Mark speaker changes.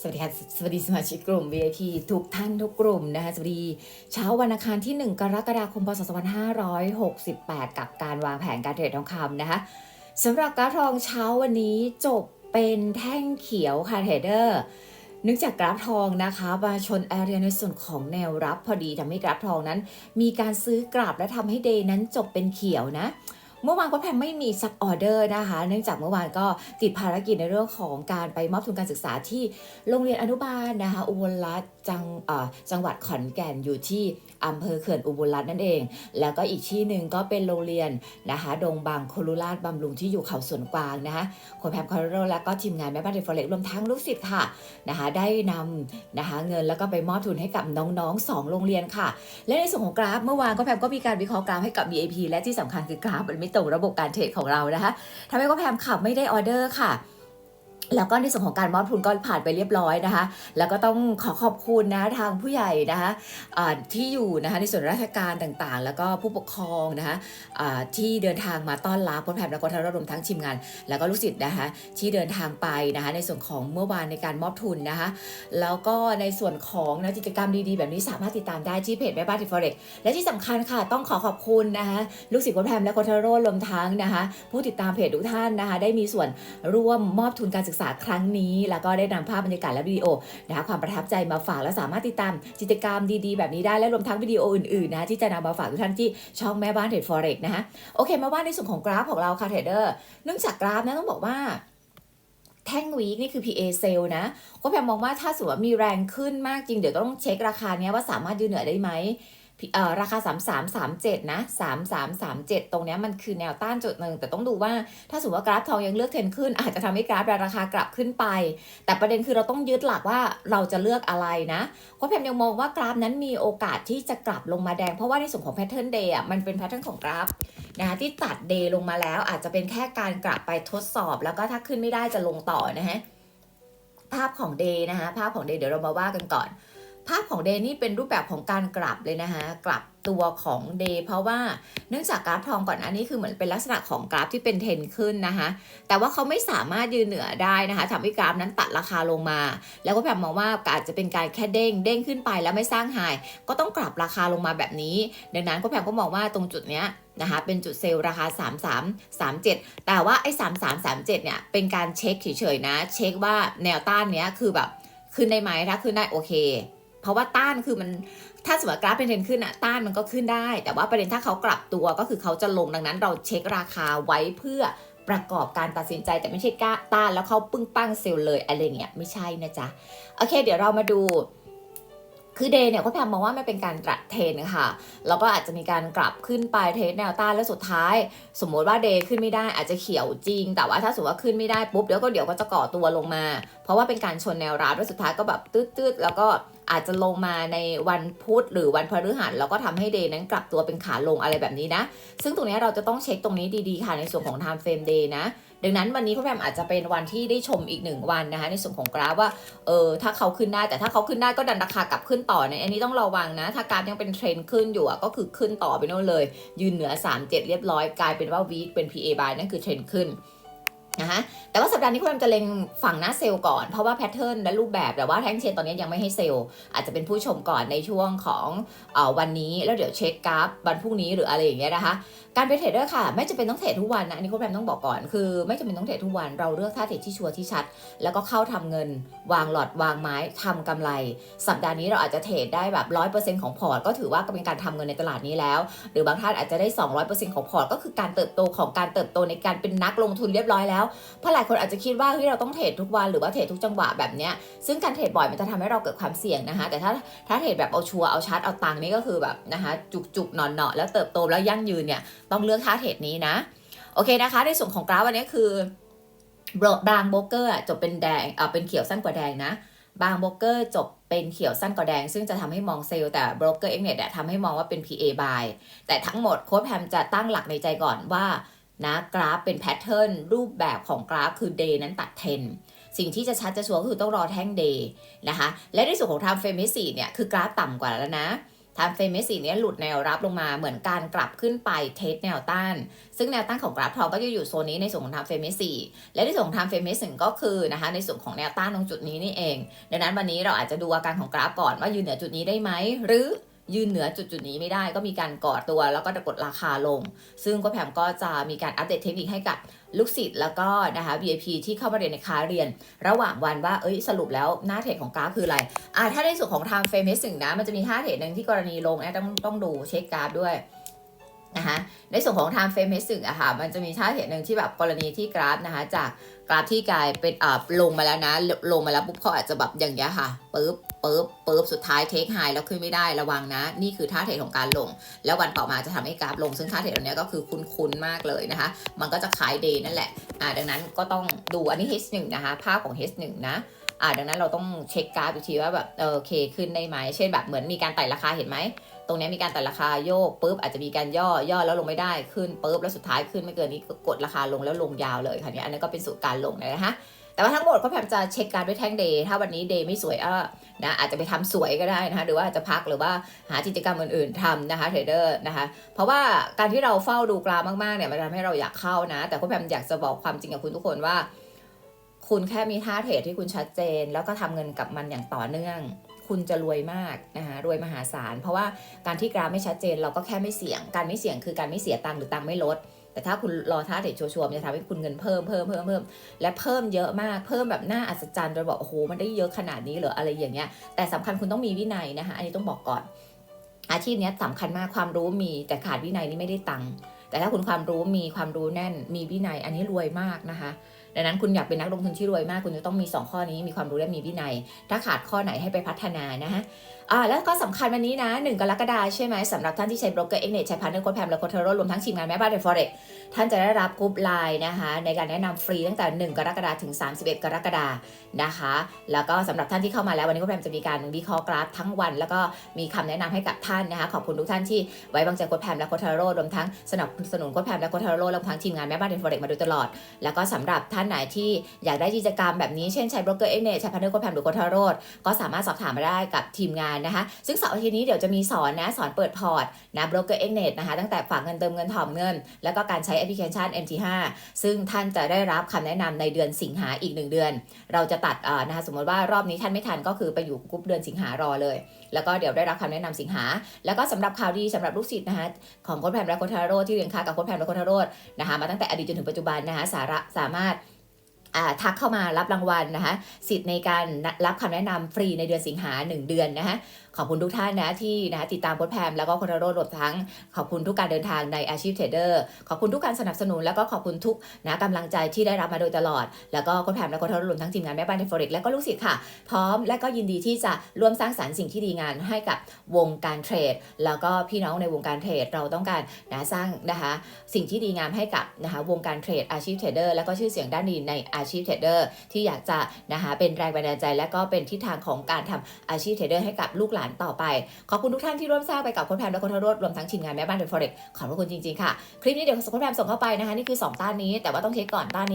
Speaker 1: สวัสดีค่ะสวัสดีสมาชิกกลุ่ม VIP ทุกท่านทุกกลุ่มนะคะสวัสดีเช้าวันอังคารที่ 1 กรกฎาคมพศ2568 กับการวางแผนการเทรดทองคำนะคะสำหรับกราฟทองเช้าวันนี้จบเป็นแท่งเขียวค่ะเทรดเดอร์เนื่องจากกราฟทองนะคะมาชนแอเรียในส่วนของแนวรับพอดีทำให้กราฟทองนั้น มีการซื้อกลับและทำให้เดย์นั้นจบเป็นเขียวนะ เมื่อวานก็แพมไม่มีซับออเดอร์นะคะ เนื่องจากเมื่อวานก็ติดภารกิจในเรื่องของการไปมอบทุนการศึกษาที่โรงเรียนอนุบาลนะคะอุบลรัตจังอ่อจังหวัดขอนแก่นอยู่ที่อำเภอเขื่อนอุบลรัตน์นั่นเอง แล้วก็อีกที่หนึ่งก็เป็นโรงเรียนนะคะดงบางโคลุราชบำรุงที่อยู่เขาสวนกวางนะคะคนแพมคอร์โรและก็ทีมงานแม่บ้านเดฟเล็กรวมทั้งลูกศิษย์ค่ะนะคะได้นำนะคะเงินแล้วก็ไปมอบทุนให้กับน้องๆสองโรงเรียนค่ะ และในส่วนของกราฟเมื่อวานก็แพมก็มีการวิเคราะห์กราฟให้กับ BAP และที่สำคัญคือกราฟมันไม่ตรงระบบการเทรดของเรานะคะทำให้ก็แพมขับไม่ได้ออเดอร์ค่ะ แล้วก็ในส่วนของการมอบทุนก็ผ่านไปเรียบร้อยนะคะ แล้วก็ต้องขอขอบคุณนะทางผู้ใหญ่นะคะอ่าที่อยู่นะคะในส่วนราชการต่างๆ แล้วก็ผู้ปกครองนะคะอ่าที่เดินทางมาต้อนรับพลแพมแล้วก็ทั้งระดมทั้งทีมงาน แล้วก็ลูกศิษย์นะคะที่เดินทางไปนะคะในส่วนของเมื่อวานในการมอบทุนนะคะ แล้วก็ในส่วนของนะกิจกรรมดีๆ แบบนี้สามารถติดตามได้ที่เพจแม่บ้านทิฟเรกและที่สำคัญค่ะต้องขอขอบคุณนะคะลูกศิษย์คนแพมและโคทาโร่รวมทั้งนะคะผู้ติดตามเพจทุกท่านนะคะได้มีส่วนร่วมมอบทุนการศึกษาครั้งนี้ แล้วก็ได้นำภาพบรรยากาศและวิดีโอนะคะความประทับใจมาฝากและสามารถติดตามกิจกรรมดีๆ แบบนี้ได้และรวมทั้งวิดีโออื่นๆนะที่จะนำมาฝากทุกท่านที่ช่องแม่บ้านเทรดฟอเร็กนะคะโอเคมาว่าในส่วนของกราฟของเราค่ะเทรดเดอร์เนื่องจากกราฟนะต้องบอกว่าแท่งวีคนี่คือ PA เซลนะ ก็แพมมองว่าถ้าสมมติว่ามีแรงขึ้นมากจริง เดี๋ยวต้องเช็คราคาเนี้ยว่าสามารถยืนเหนือได้ไหม ราคา 3337 นะ 3337 ตรงนี้มันคือแนวต้านจุดหนึ่ง แต่ต้องดูว่าถ้าสมมติว่ากราฟทองยังเลือกเทรนขึ้น อาจจะทำให้กราฟราคากลับขึ้นไป แต่ประเด็นคือเราต้องยึดหลักว่าเราจะเลือกอะไรนะก็แพมยังมองว่ากราฟนั้นมีโอกาสที่จะกลับลงมาแดง เพราะว่าในส่วนของแพทเทิร์นเดย์อะมันเป็นแพทเทิร์นของกราฟนะคะที่ตัดเดย์ลงมาแล้ว อาจจะเป็นแค่การกลับไปทดสอบ แล้วก็ถ้าขึ้นไม่ได้จะลงต่อนะฮะภาพของเดย์นะคะภาพของเดย์เดี๋ยวเรามาว่ากันก่อน ภาพของเดย์นี่เป็นรูปแบบของการกลับเลยนะคะกลับตัวของเดย์เพราะว่าเนื่องจากกราฟทองก่อนอันนี้คือเหมือนเป็นลักษณะของกราฟที่เป็นเทรนขึ้นนะคะแต่ว่าเขาไม่สามารถยืนเหนือได้นะคะทำให้กราฟนั้นตัดราคาลงมา แล้วก็แบบมองว่าอาจจะเป็นการแค่เด้งเด้งขึ้นไปแล้วไม่สร้างไฮก็ต้องกลับราคาลงมาแบบนี้ ดังนั้นก็แพมก็มองว่าตรงจุดเนี้ยนะคะเป็นจุดเซลล์ราคา 3337 แต่ว่าไอ้3337เนี่ยเป็นการเช็คเฉยๆนะ เช็คว่าแนวต้านเนี้ยคือแบบขึ้นได้ไหมถ้าขึ้นได้โอเค เพราะว่าต้านคือมันถ้าสมมติกราฟเป็นเทรนขึ้นอะต้านมันก็ขึ้นได้ แต่ว่าประเด็นถ้าเขากลับตัวก็คือเขาจะลงดังนั้นเราเช็คราคาไว้เพื่อประกอบการตัดสินใจแต่ไม่ใช่กล้าต้านแล้วเขาปึ้งปั้งเซลล์เลยอะไรเงี้ยไม่ใช่นะจ๊ะโอเค เดี๋ยวเรามาดู คือเดย์เนี่ยก็พมมองว่ามันเป็นการตรัดเทนค่ะแล้วก็อาจจะมีการกลับขึ้นไปเทสแนวต้านแล้วสุดท้าย สมมติว่าเดย์ขึ้นไม่ได้อาจจะเขียวจริง แต่ว่าถ้าสมมติว่าขึ้นไม่ได้ปุ๊บเดี๋ยวก็เดี๋ยวก็จะก่อตัวลงมา เพราะว่าเป็นการชนแนวรับแล้วสุดท้ายก็แบบตืดๆแล้วก็อาจจะลงมาในวันพุธหรือวันพฤหัสแล้วก็ทำให้เดย์นั้นกลับตัวเป็นขาลงอะไรแบบนี้นะ ซึ่งตรงนี้เราจะต้องเช็คตรงนี้ดีๆค่ะในส่วนของ time frame day นะ ดังนั้นวันนี้คุณแพมอาจจะเป็นวันที่ได้ชมอีกหนึ่งวันนะคะ ในส่วนของกราฟว่าเออถ้าเขาขึ้นได้แต่ถ้าเขาขึ้นได้ก็ดันราคากลับขึ้นต่อเนี่ยอันนี้ต้องระวังนะ ถ้ากราฟยังเป็นเทรนด์ขึ้นอยู่อะก็คือขึ้นต่อไปโน่นเลย ยืนเหนือ 3 7 เรียบร้อยกลายเป็นว่าวีคเป็น PA buy นั่นคือเทรนด์ขึ้นนะคะแต่ว่าสัปดาห์นี้คุณแอมจะเล็งฝั่งหน้าเซลล์ก่อน เพราะว่าแพทเทิร์นและรูปแบบแต่ว่าแท่งเชนตอนนี้ยังไม่ให้เซลล์อาจจะเป็นผู้ชมก่อนในช่วงของอวันนี้แล้วเดี๋ยวเช็คกราฟวันพรุ่งนี้หรืออะไรอย่างเงี้ยนะคะ การเป็นเทรดเดอร์ค่ะ ไม่จำเป็นต้องเทรดทุกวันนะอันนี้คุณแพมต้องบอกก่อนคือ ไม่จำเป็นต้องเทรดทุกวันเราเลือกท่าเทรดที่ชัวร์ที่ชัด แล้วก็เข้าทำเงิน วางหลอดวางไม้ทำกำไร สัปดาห์นี้เราอาจจะเทรดได้แบบร้อยเปอร์เซ็นต์ของพอร์ตก็ถือว่าเป็นการทำเงินในตลาดนี้แล้ว หรือบางท่านอาจจะได้200%ของพอร์ตก็คือการเติบโตของการเติบโตในการเป็นนักลงทุนเรียบร้อยแล้วเพราะหลายคนอาจจะคิดว่าเฮ้ยเราต้องเทรดทุกวันหรือว่าเทรดทุกจังหวะแบบเนี้ยซึ่งการเทรดบ่อยมันจะทำให้เราเกิดความเสี่ยงนะคะ แต่ถ้าถ้าเทรดแบบเอาชัวร์เอาชัดเอาตังค์นี่ก็คือแบบนะคะจุกจุกๆหนอนเนาะแล้วเติบโตแล้วยั่งยืนเนี่ยต้องเลือกท่าเทรดนี้นะ โอเคนะคะ ในส่วนของกราฟวันนี้คือบางโบเกอร์จบเป็นแดงเอ่าเป็นเขียวสั้นกว่าแดงนะ บางโบเกอร์จบเป็นเขียวสั้นกว่าแดง ซึ่งจะทำให้มองเซลล์แต่โบรกเกอร์เอ็กเน็ตทำให้มองว่าเป็น PA buy แต่ทั้งหมดโค้ดแพมจะตั้งหลักในใจก่อนว่านะกราฟเป็นแพทเทิร์นรูปแบบของกราฟคือ day นั้นตัด 10 สิ่งที่จะชัดจะชัวร์ก็คือต้องรอแท่ง day นะคะ และในส่วนของ time frame ที่เนี่ยคือกราฟต่ำกว่าแล้วนะ ทางเฟรมเมสีเนี้ยหลุดแนวรับลงมาเหมือนการกลับขึ้นไปเทสแนวต้าน ซึ่งแนวต้านของกราฟทองก็จะอยู่โซนนี้ในส่วนของทางเฟรมเมสีและในส่วนของทางเฟรมเมสีก็คือนะคะในส่วนของแนวต้านตรงจุดนี้นี่เอง ดังนั้นวันนี้เราอาจจะดูอาการของกราฟก่อนว่ายืนเหนือจุดนี้ได้ไหมหรือ ยืนเหนือจุดจุดๆนี้ไม่ได้ก็มีการก่อตัวแล้วก็กดราคาลง ซึ่งก็แผมก็จะมีการอัปเดตเทคนิคให้กับลูกศิษย์แล้วก็นะคะ VIP ที่เข้ามาเรียนในคาเรียน ระหว่างวันว่าเอ้ยสรุปแล้วหน้าเทรดของกราฟคืออะไรอ่าถ้าในส่วนของทางเฟรมเมสึงนะมันจะมีห้าเทรดหนึ่งที่กรณีลงนะต้องต้องดูเช็คกราฟด้วย นะคะในส่วนของทางเฟรมเมสึงอะค่ะมันจะมีท่าเทรดหนึ่งที่แบบกรณีที่กราฟนะคะจากกราฟที่กลายเป็นอ่าลงมาแล้วนะลลงมาแล้วปุ๊บเขาอาจจะแบบอย่างเงี้ยค่ะปึ๊บปึ๊บปึ๊บสุดท้ายเทคไฮแล้วขึ้นไม่ได้ระวังนะ นี่คือท่าเทรดของการลง แล้ววันต่อมาจะทำให้กราฟลงซึ่งท่าเทรดอันเนี้ก็คือคุ้นๆมากเลยนะคะ มันก็จะขายเดย์นั่นแหละอ่าดังนั้นก็ต้องดูอันนี้ H1 นะคะภาพของ H1 นะ อ่าดังนั้นเราต้องเช็คกราฟดูทีว่าแบบเออโอเคขึ้นได้ไหมเช่นแบบเหมือนมีการไต่ราคาเห็นไหมตรงนี้มีการไต่ราคาโยกปุ๊บอาจจะมีการย่อย่อแล้วลงไม่ได้ขึ้นปุ๊บแล้วสุดท้ายขึ้นไม่เกินนี้กดราคาลงแล้วลงยาวเลยค่ะเนี่ยอันนั้นก็เป็นสูตรการลงนะคะแต่ว่าทั้งหมดก็พยายามจะเช็คการด้วยแท่งเดย์ถ้าวันนี้เดย์ไม่สวยอะนะอาจจะไปทำสวยก็ได้นะคะหรือว่าอาจจะพักหรือว่าหากิจกรรมอื่นๆทำนะคะเทรดเดอร์นะคะเพราะว่าการที่เราเฝ้าดูกราฟมากๆเนี่ยมันทำให้เราอยากเข้านะ แต่ก็พยายามอยากจะบอกความจริงกับคุณทุกคนว่า คุณแค่มีท่าเทรดที่คุณชัดเจน แล้วก็ทำเงินกับมันอย่างต่อเนื่อง คุณจะรวยมากนะคะรวยมหาศาล เพราะว่าการที่กราฟไม่ชัดเจน เราก็แค่ไม่เสี่ยง การไม่เสี่ยงคือการไม่เสียตังค์หรือตังค์ไม่ลด แต่ถ้าคุณรอท่าเทรดชัวร์ๆมันจะทำให้คุณเงินเพิ่มเพิ่มเพิ่มเพิ่มและเพิ่มเยอะมากเพิ่มแบบน่าอัศจรรย์จนบอกโอ้โหมันได้เยอะขนาดนี้เหรออะไรอย่างเงี้ยแต่สำคัญคุณต้องมีวินัยนะคะอันนี้ต้องบอกก่อน อาชีพนี้ยสำคัญมากความรู้มีแต่ขาดวินัยนี่ไม่ได้ตังค์แต่ถ้าคุณความรู้มีความรู้แน่นมีวินัยอันนี้รวยมากนะคะ ดังนั้นคุณอยากเป็นนักลงทุนที่รวยมาก คุณจะต้องมี 2 ข้อนี้มีความรู้และมีวินัย ถ้าขาดข้อไหนให้ไปพัฒนานะฮะ อ่าแล้วก็สำคัญวันนี้นะ1กรกฎาคมใช่ไหมสำหรับท่านที่ใช้โบรกเกอร์เอ็กเนใช้พาร์ทเนอร์โค้ดแพมและโค้ดเทโรรวมทั้งทีมงานแม่บ้านเดฟอเรกท่านจะได้รับกรุ๊ปไลน์นะคะในการแนะนำฟรีตั้งแต่ 1 กรกฎาคมถึง 31 กรกฎาคมนะคะ แล้วก็สำหรับท่านที่เข้ามาแล้ววันนี้โค้ดแพมจะมีการวิเคราะห์กราฟทั้งวัน แล้วก็มีคำแนะนำให้กับท่านนะคะขอบคุณทุกท่านที่ไว้วางใจโค้ดแพมและโค้ดเทโรรวมทั้งสนับสนุนโค้ดแพมและโค้ดเทโรรวมทั้งทีมงานแม่บ้านเดฟอเรกมาโดยตลอด แล้วก็สำหรับท่านไหนที่อยากได้กิจกรรมแบบนี้เช่นใช้โบรกเกอร์เอ็กเนใช้พาร์ทเนอร์โค้ดแพมหรือโค้ดเทโรก็สามารถสอบถามมาได้กับทีมงานนะคะ ซึ่งเสาร์อาทิตย์นี้เดี๋ยวจะมีสอนนะสอนเปิดพอร์ตนะโบรกเกอร์เอ็กเนนะคะตั้งแต่ฝากเงินเติมเงินถอนเงิน แล้วก็การใช้แอปพลิเคชัน MT5 ซึ่งท่านจะได้รับคำแนะนำในเดือนสิงหาอีก 1 เดือน เราจะตัดนะคะสมมติว่ารอบนี้ท่านไม่ทันก็คือไปอยู่กรุ๊ปเดือนสิงหารอเลย แล้วก็เดี๋ยวได้รับคำแนะนำสิงหา แล้วก็สำหรับข่าวดีสำหรับลูกศิษย์นะคะของโค้ดแพมและโค้ดเทโรที่เรียนค่ากับโค้ดแพมและโค้ดเทโรนะคะมาตั้งแต่อดีตจนถึงปัจจุบันนะคะสาระสามารถ ทักเข้ามารับรางวัลนะคะสิทธิ์ในการรับคำแนะนำฟรีในเดือนสิงหา 1 เดือนนะคะ ขอบคุณทุกท่านนะที่นะติดตามโค้ดแพมแล้วก็คทาโรรวมทั้ง ขอบคุณทุกการเดินทางในอาชีพเทรดเดอร์ขอบคุณทุกการสนับสนุน แล้วก็ขอบคุณทุกนะกำลังใจที่ได้รับมาโดยตลอด แล้วก็โค้ดแพมและคทาโรรวมทั้งทีมงานแม่บ้านเทฟอร็กและก็ลูกศิษย์ค่ะ พร้อมและก็ยินดีที่จะร่วมสร้างสรรค์สิ่งที่ดีงานให้กับวงการเทรด แล้วก็พี่น้องในวงการเทรดเราต้องการนะสร้างนะคะสิ่งที่ดีงามให้กับนะคะวงการเทรดอาชีพเทรดเดอร์แล้วก็ชื่อเสียงด้านดีในอาชีพเทรดเดอร์ที่อยากจะนะคะเป็นแรงบันดาลใจ และก็เป็นทิศทางของการทำอาชีพเทรดเดอร์ให้กับลูกหลานต่อไป ขอบคุณทุกท่านที่ร่วมสร้างไปกับคนแพมและคนทรดรวมทั้งทีมงานแม่บ้านเดอะฟอเร็กขอบพระคุณจริงๆค่ะ คลิปนี้เดี๋ยวคนแพมส่งเข้าไปนะคะนี่คือ 2 ต้านนี้แต่ว่าต้องเช็คก่อนต้านนี้